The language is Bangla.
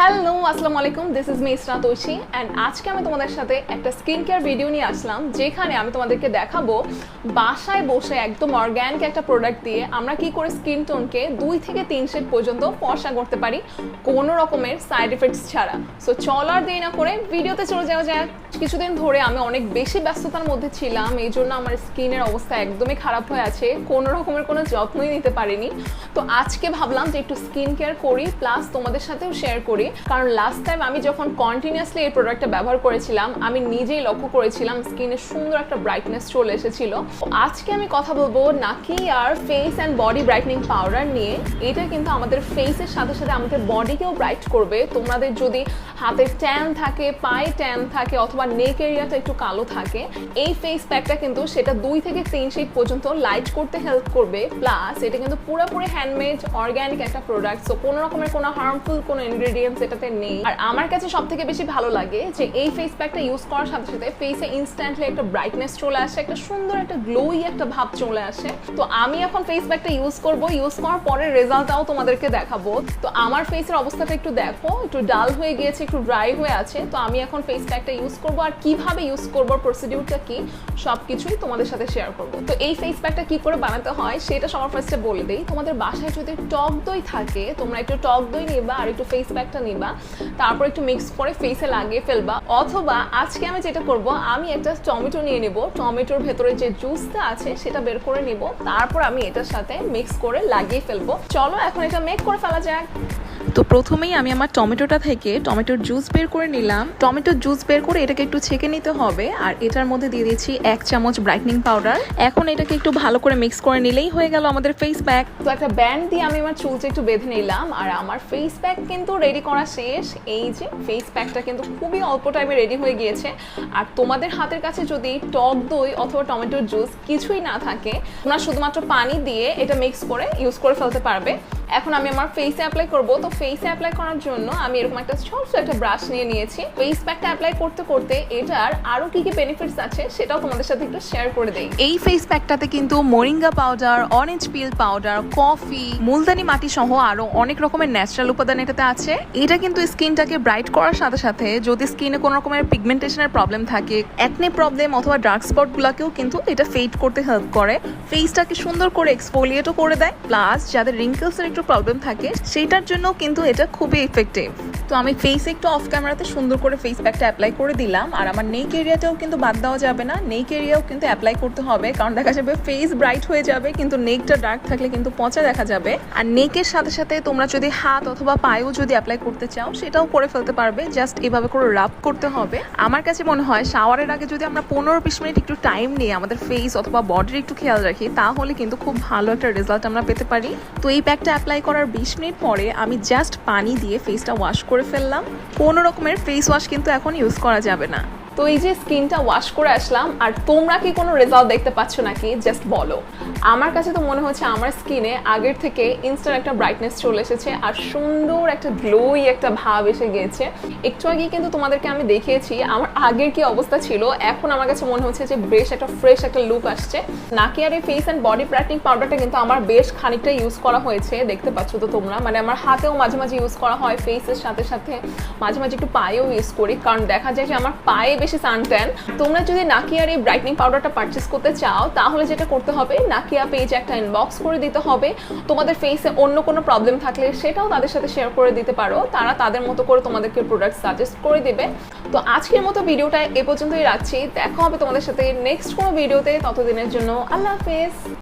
হ্যালো, আসসালামু আলাইকুম this is me Israt Oishi and আজকে আমি তোমাদের সাথে একটা স্কিন কেয়ার ভিডিও নিয়ে আসলাম, যেখানে আমি তোমাদেরকে দেখাবো বাসায় বসে একদম অর্গ্যানিক একটা প্রোডাক্ট দিয়ে আমরা কি করে স্কিন টোনকে দুই থেকে তিন শেড পর্যন্ত ফর্সা করতে পারি কোনো রকমের সাইড এফেক্টস ছাড়া। সো চল আর দেরি না করে ভিডিওতে চলে যাওয়া যাক। কিছুদিন ধরে আমি অনেক বেশি ব্যস্ততার মধ্যে ছিলাম, এই জন্য আমার স্কিনের অবস্থা একদমই খারাপ হয়ে আছে, কোনো রকমের কোনো যত্নই নিতে পারিনি। তো আজকে ভাবলাম যে একটু স্কিন কেয়ার করি প্লাস তোমাদের সাথেও শেয়ার করি। কারণ লাস্ট টাইম আমি যখন কন্টিনিউসলি এই প্রোডাক্টটা ব্যবহার করেছিলাম, আমি নিজেই লক্ষ্য করেছিলাম স্কিনে সুন্দর একটা ব্রাইটনেস চলে এসেছিল। আজকে আমি কথা বলব নাকি আর face and body brightening powder নিয়ে। এটা কিন্তু আমাদের ফেসের সাথে সাথে আমাদের বডিকেও ব্রাইট করবে। তোমাদের যদি হাতে ট্যান থাকে, পায়ে ট্যান থাকে, অথবা নেক এরিয়াটা একটু কালো থাকে, এই ফেস প্যাকটা কিন্তু সেটা দুই থেকে তিন শেড পর্যন্ত লাইট করতে হেল্প করবে। প্লাস এটা কিন্তু পুরোপুরি হ্যান্ডমেড অর্গ্যানিক একটা প্রোডাক্ট সো কোনো রকমের কোনো হার্মফুল কোনো ইনগ্রেডিয়েন্টস এটাতে নেই। আর আমার কাছে সব থেকে বেশি ভালো লাগে যে এই ফেস প্যাকটা ইউজ করার সাথে সাথে ফেসে ইনস্ট্যান্টলি একটা ব্রাইটনেস চলে আসে, একটা সুন্দর একটা গ্লোই একটা ভাব চলে আসে। তো আমি এখন ফেস প্যাকটা ইউজ করব। ইউজ করার পরে রেজাল্টটাও তোমাদেরকে দেখাবো। তো আমার ফেসের অবস্থাটা একটু দেখো। একটু ডাল হয়ে গিয়েছে, একটু ড্রাই হয়ে আছে। তো আমি এখন ফেস প্যাকটা ইউজ করব। আর কীভাবে ইউজ করব প্রসিডিউরটা কি সব কিছুই তোমাদের সাথে শেয়ার করব। তো এই ফেস প্যাকটা কি করে বানাতে হয়, সেটা সবার ফার্স্টে বলে দিই। তোমাদের বাসায় যদি টক দই থাকে, তোমরা একটু টক দই নিবা, আর একটু ফেস প্যাকটা নিবা, তারপর একটু মিক্স করে ফেসে লাগিয়ে ফেলবা। অথবা আজকে আমি যেটা করব, আমি একটা টমেটো নিয়ে নেব। টমেটোর ভেতরে যে জুসটা আছে, সেটা বের করে নিব। তারপর আমি এটার সাথে মিক্স করে লাগিয়ে ফেলব। চলো, এখন এটা মেক করে ফেলা যাক। তো প্রথমেই আমি আমার টমেটোটা থেকে টমেটোর জুস বের করে নিলাম। টমেটোর জুস বের করে এটাকে একটু ছেঁকে নিতে হবে, আর এটার মধ্যে দিয়ে দিয়েছি এক চামচ ব্রাইটনিং পাউডার এখন এটাকে একটু ভালো করে মিক্স করে নিলেই হয়ে গেল আমাদের ফেস প্যাক তো একটা ব্যান্ড দিয়ে আমি আমার চুলটা একটু বেঁধে নিলাম, আর আমার ফেস প্যাক কিন্তু রেডি করা শেষ। এই যে ফেস প্যাকটা কিন্তু খুবই অল্প টাইমে রেডি হয়ে গিয়েছে। আর তোমাদের হাতের কাছে যদি টক দই অথবা টমেটোর জুস কিছুই না থাকে, তোমরা শুধুমাত্র পানি দিয়ে এটা মিক্স করে ইউজ করে ফেলতে পারবে। এখন আমি আমার ফেসে অ্যাপ্লাই করব। তো ফেসে অ্যাপ্লাই করার জন্য আমি এরকম একটা ছোট্ট একটা ব্রাশ নিয়ে নিয়েছি। ফেস প্যাকটা অ্যাপ্লাই করতে করতে এটার আরও কি কি বেনিফিটস আছে সেটাও তোমাদের সাথে একটু শেয়ার করে দেই। এই ফেস প্যাকটাতে কিন্তু moringa powder orange peel powder coffee multani mitti সহ আরও অনেক রকমের ন্যাচারাল উপাদান এটাতে আছে। এটা কিন্তু স্কিনটাকে ব্রাইট করার সাথে সাথে যদি স্কিনে কোনো রকমের পিগমেন্টেশনের প্রবলেম থাকে অ্যাকনে প্রবলেম অথবা ডার্ক স্পটগুলোকেও কিন্তু এটা ফেড করতে হেল্প করে। ফেসটাকে সুন্দর করে এক্সফোলিয়েটও করে দেয়। প্লাস যাদের রিঙ্কেলসের একটু প্রবলেম থাকে, সেইটার জন্য কিন্তু এটা খুবই ইফেক্টিভ তো আমি ফেসে একটু অফ ক্যামেরাতে সুন্দর করে ফেস প্যাকটা অ্যাপ্লাই করে দিলাম, আর আমার নেক এরিয়াটাও কিন্তু বাদ দেওয়া যাবে না। নেক এরিয়াও কিন্তু অ্যাপ্লাই করতে হবে, কারণ দেখা যাবে ফেস ব্রাইট হয়ে যাবে, কিন্তু নেকটা ডার্ক থাকলে কিন্তু পচা দেখা যাবে। আর নেকের সাথে সাথে তোমরা যদি হাত অথবা পায়েও যদি অ্যাপ্লাই করতে চাও, সেটাও করে ফেলতে পারবে জাস্ট এভাবে করে রাব করতে হবে। আমার কাছে মনে হয় শাওয়ারের আগে যদি আমরা পনেরো বিশ মিনিট একটু টাইম নিয়ে আমাদের ফেস অথবা বডির একটু খেয়াল রাখি, তাহলে কিন্তু খুব ভালো একটা রেজাল্ট আমরা পেতে পারি। তো এই প্যাকটা অ্যাপ্লাই করার বিশ মিনিট পরে আমি জাস্ট পানি দিয়ে ফেসটা ওয়াশ করে ফেললাম। কোনো রকমের ফেস ওয়াশ কিন্তু এখন ইউজ করা যাবে না। তো এই যে স্কিনটা ওয়াশ করে আসলাম, আর তোমরা কি কোনো রেজাল্ট দেখতে পাচ্ছ নাকি? জাস্ট বলো। আমার কাছে তো মনে হচ্ছে আমার স্কিনে আগের থেকে ইনস্ট্যান্ট একটা ব্রাইটনেস চলে এসেছে, আর সুন্দর একটা গ্লোই একটা ভাব এসে গিয়েছে। একটু আগে কিন্তু তোমাদেরকে আমি দেখিয়েছি, আমার আগের কি অবস্থা ছিল, এখন আমার কাছে মনে হচ্ছে যে বেশ একটা ফ্রেশ একটা লুক আসছে। নাকি আর এই ফেস অ্যান্ড বডি ব্রাইটনিং পাউডারটা কিন্তু আমার বেশ খানিকটা ইউজ করা হয়েছে, দেখতে পাচ্ছ তো তোমরা। মানে আমার হাতেও মাঝে মাঝে ইউজ করা হয় ফেসের সাথে সাথে মাঝে মাঝে একটু পায়েও ইউজ করি, কারণ দেখা যায় যে আমার পায়ে বেশি সানট্যান তোমরা যদি নাকিয়ার এই ব্রাইটনিং পাউডারটা পারচেস করতে চাও, তাহলে যেটা করতে হবে, নাকিয়া পেজে একটা ইনবক্স করে দিতে হবে। তোমাদের ফেসে অন্য কোনো প্রবলেম থাকলে সেটাও তাদের সাথে শেয়ার করে দিতে পারো। তারা তাদের মতো করে তোমাদেরকে প্রোডাক্ট সাজেস্ট করে দেবে। তো আজকের মতো ভিডিওটা এ পর্যন্তই রাখছি। দেখা হবে তোমাদের সাথে নেক্সট কোনো ভিডিওতে ততদিনের জন্য আল্লাহ হাফেজ।